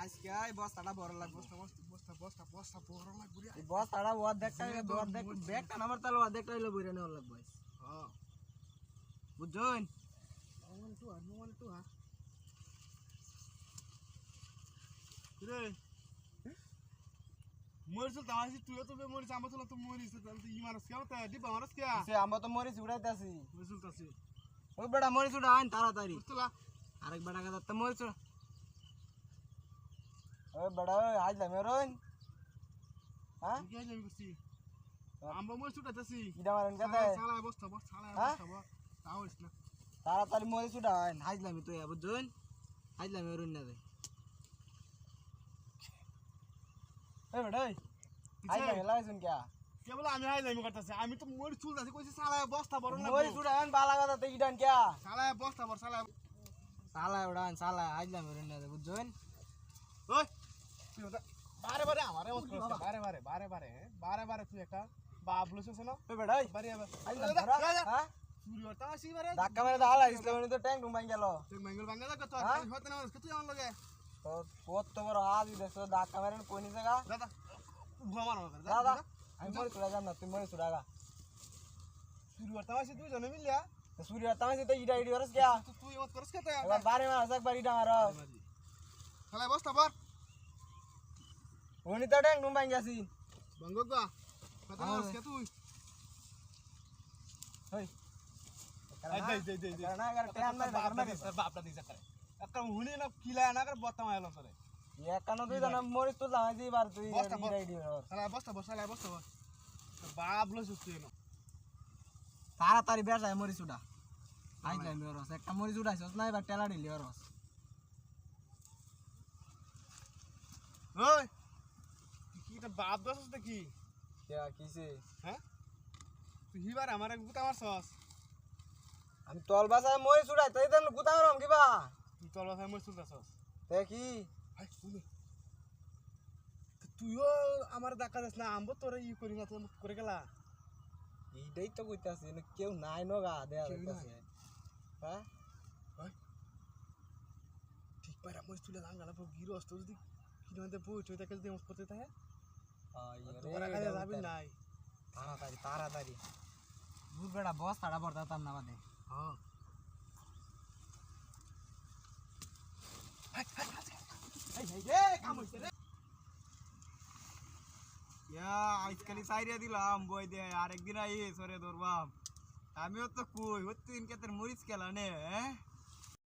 আজকে আই বস্তাটা বড় লাগবে। বস্তা বস্তা বস্তা বস্তা বড় লাগবে এই বস্তাটা অর্ধেকটা অর্ধেক ব্যাগটা নামার তাহলে অর্ধেকটা হইলে বইরে লাগবে। হ্যাঁ বুঝছেন টু টু রে মরিস তো আসি তুই তো মরিস আমরা তো তো মরিস তাহলে তুই মারস কেউ তা দিবা মারস কে সে আমরা তো মরিচ উড়াইতাছি মরিস তো আছে ওই বেটা মরিচ উড়া আইন তাড়াতাড়ি বুঝতলা আরেক বেটা কাছে তো মরিচ উড়া ওই বেটা আজ লামে রইন হ্যাঁ কি আমি করছি আমরা মরিস উঠাইতাছি কিডা মারেন কাছে সালা বস্তা বস্তা সালা হ্যাঁ? বস্তা বস্তা তাও না। তাড়াতাড়ি মরিচ উড়া আইন। আজ লামি তুই বুঝছেন আজ লামে রইন না এই বেটা ওই আজ লামে লাগাইছুন কে কেবল আমি আই যাইম করতেছি আমি তো মরিস চুলতাছি কইছি সালা বস্তা বড় না মরিচ উড়া আইন বালা কথা তো ইডান কে সালা বস্তা বড় সালা সালা উড়া আইন সালা আজ লামে রইন না বুঝছেন ওই বারে বারে আমারে মত করছিস বারে বারে বারে বারে হ্যাঁ? বারে বারে তুই একটা বাপ লইছিস না ওই বেটা ওই বারে বারে আজ হ্যাঁ ধাক্কা মেরে দাঁড়া তো ট্যাঙ্ক ডুবাই গেল তুই মঙ্গল বাঙ্গা দা কত হ্যাঁ? হতে না তুই আমার লগে তো কত বড় হাত দিতেছ ধাক্কা মেরেন কোন জায়গা দাদা ভুয়া মারো না দাদা। আমি মরে চুড়া যাম না তুই মরে চুড়া গা। চুরি হতা আসি তুই জনে মিলিয়া? তো সূর্য তামাসি তো ইডা ইডি হরস গিয়া তুই তুই মত করছ কত এবার বারে মাস একবার ইডা মার। সালা বস্তা বড় উনি তো ট্যাঙ্ক ডুবাই গেছি বঙ্গ গা। কত মারছ কে তুই। হই। এই দে দে দে। দে না এগারে টাইম নাই বাপটা দিছে বাপটা দিছে করে একটা হুনি না কিলা না করে বত্তা মাইলো তোরে একানো তুই জানা মরিস তো বার তুই বস্তা, বস্তা। বস্তা বাপ লইছ তুই না তাড়াতাড়ি বেসায় মরিস উড়া আই যাই মরস একটা মরিস উড়াইছস না এবার টেলা দিলি হরস ওই কি এটা বাপ দছস নাকি কে? কিছে হ্যাঁ তুই হিবার আমার গুতা মারছস আমি তল বাসায় মরিস উড়াই তাই গুতা মারম কিবা। তুই তোর বাসায় মই চুলতাছস তে কি হাই শুনে তো তুইও আমার দেখা যাস না আমবো তোরে ই করি না তোর করে গেলা এইটাই তো কইতাছি না কেউ নাই নগা দেয়া কেউ যাইতাছে হ্যাঁ ঠিক পাইরা মই চুলে দাঙ্গালা পর গিরো আসতো যদি কিনতে বই তুই তাকে যদি আমার করতে থাকে তোর কাছে যাবি নাই তাড়াতাড়ি তাড়াতাড়ি বুঝ বেড়া বস তাড়া পড়তাম না বাদে হ্যাঁ আজকালি সাইরিয়া দিলাম, বই দে, আরেকদিন আই সরে ধরবাম আমিও তো কই হচ্ছে ইনকে তোর মরিচ খেলা নে হ্যাঁ?